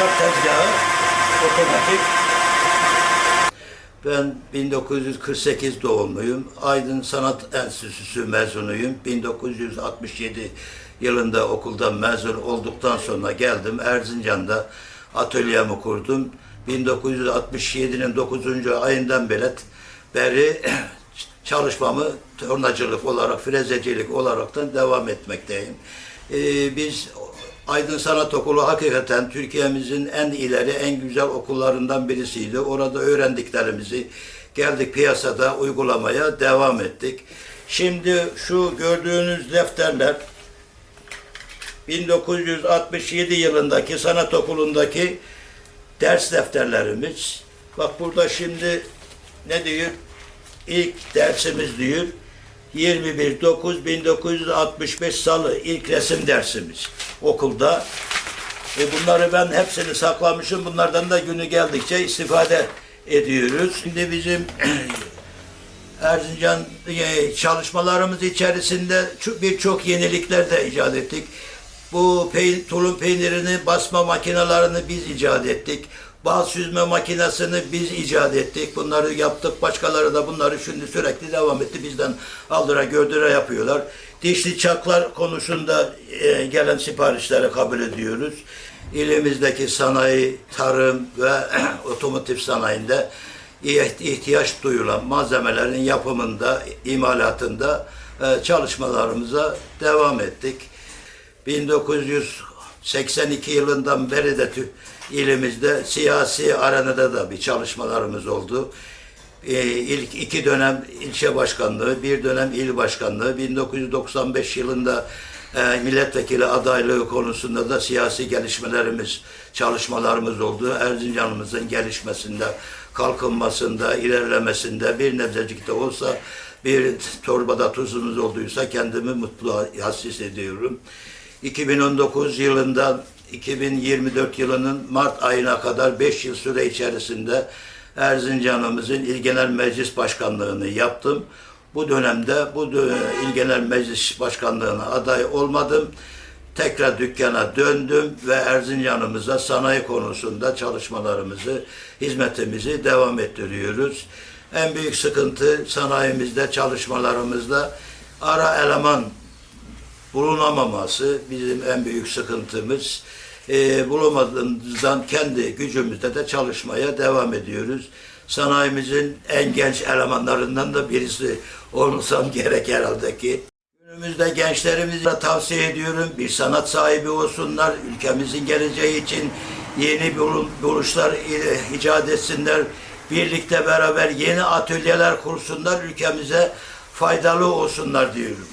matkap tezgahı, otomatik. Ben 1948 doğumluyum. Aydın Sanat Enstitüsü mezunuyum. 1967 yılında okuldan mezun olduktan sonra geldim. Erzincan'da atölyemi kurdum. 1967'nin 9. ayından beri, beri çalışmamı tornacılık olarak, frezecilik olaraktan devam etmekteyim. Ee, biz Aydın Sanat Okulu hakikaten Türkiye'mizin en ileri, en güzel okullarından birisiydi. Orada öğrendiklerimizi geldik piyasada uygulamaya devam ettik. Şimdi şu gördüğünüz defterler 1967 yılındaki sanat okulundaki ders defterlerimiz. Bak burada şimdi ne diyor? İlk dersimiz diyor. 21.9.1965 Salı ilk resim dersimiz okulda. E bunları ben hepsini saklamışım. Bunlardan da günü geldikçe istifade ediyoruz. Şimdi bizim Erzincan e, çalışmalarımız içerisinde ço- birçok yenilikler de icat ettik. Bu peyn, tulum peynirini basma makinelerini biz icat ettik. Bal süzme makinesini biz icat ettik. Bunları yaptık. Başkaları da bunları şimdi sürekli devam etti. Bizden aldıra gördüre yapıyorlar. Dişli çaklar konusunda e, gelen siparişleri kabul ediyoruz. İlimizdeki sanayi, tarım ve otomotiv sanayinde iht- ihtiyaç duyulan malzemelerin yapımında, imalatında e, çalışmalarımıza devam ettik. 1982 yılından beri de ilimizde siyasi arenada da bir çalışmalarımız oldu. Ee, ilk iki dönem ilçe başkanlığı, bir dönem il başkanlığı, 1995 yılında e, milletvekili adaylığı konusunda da siyasi gelişmelerimiz, çalışmalarımız oldu. Erzincan'ımızın gelişmesinde, kalkınmasında, ilerlemesinde bir nebzecik de olsa bir torbada tuzumuz olduysa kendimi mutlu hassis ediyorum. 2019 yılından 2024 yılının Mart ayına kadar 5 yıl süre içerisinde Erzincan'ımızın İl Genel Meclis Başkanlığını yaptım. Bu dönemde bu İl Genel Meclis Başkanlığına aday olmadım. Tekrar dükkana döndüm ve Erzincan'ımıza sanayi konusunda çalışmalarımızı, hizmetimizi devam ettiriyoruz. En büyük sıkıntı sanayimizde, çalışmalarımızda ara eleman bulunamaması bizim en büyük sıkıntımız. Ee, bulamadığımızdan kendi gücümüzde de çalışmaya devam ediyoruz. Sanayimizin en genç elemanlarından da birisi olmasam gerek herhalde ki. Günümüzde gençlerimize tavsiye ediyorum bir sanat sahibi olsunlar, ülkemizin geleceği için yeni bulu- buluşlar icat etsinler, birlikte beraber yeni atölyeler kursunlar, ülkemize faydalı olsunlar diyorum.